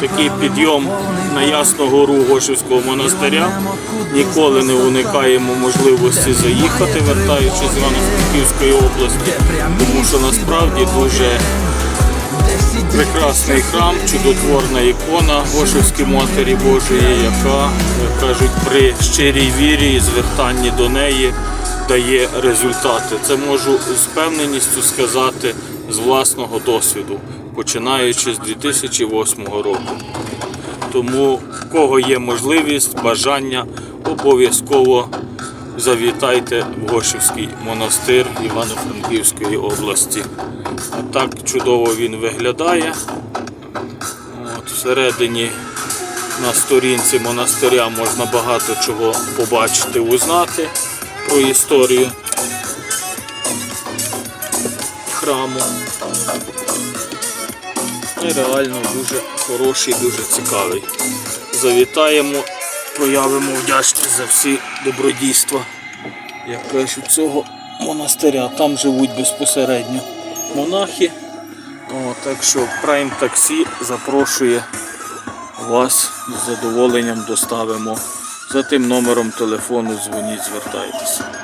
Такий підйом на Ясну гору Гошівського монастиря. Ніколи не уникаємо можливості заїхати, вертаючись з Івано-Франківської області, тому що насправді дуже прекрасний храм, чудотворна ікона Гошівської Матері Божої, яка, як кажуть, при щирій вірі і звертанні до неї дає результати. Це можу з певненістю сказати з власного досвіду, починаючи з 2008 року. Тому, в кого є можливість, бажання, обов'язково завітайте в Гошівський монастир Івано-Франківської області. А так чудово він виглядає. От, всередині на сторінці монастиря можна багато чого побачити, узнати про історію храму. Реально дуже хороший, дуже цікавий. Завітаємо, проявимо вдячність за всі добродійства, як кажуть, цього монастиря. Там живуть безпосередньо монахи. О, так що Prime Taxi запрошує вас з задоволенням доставимо. За тим номером телефону дзвоніть, звертайтеся.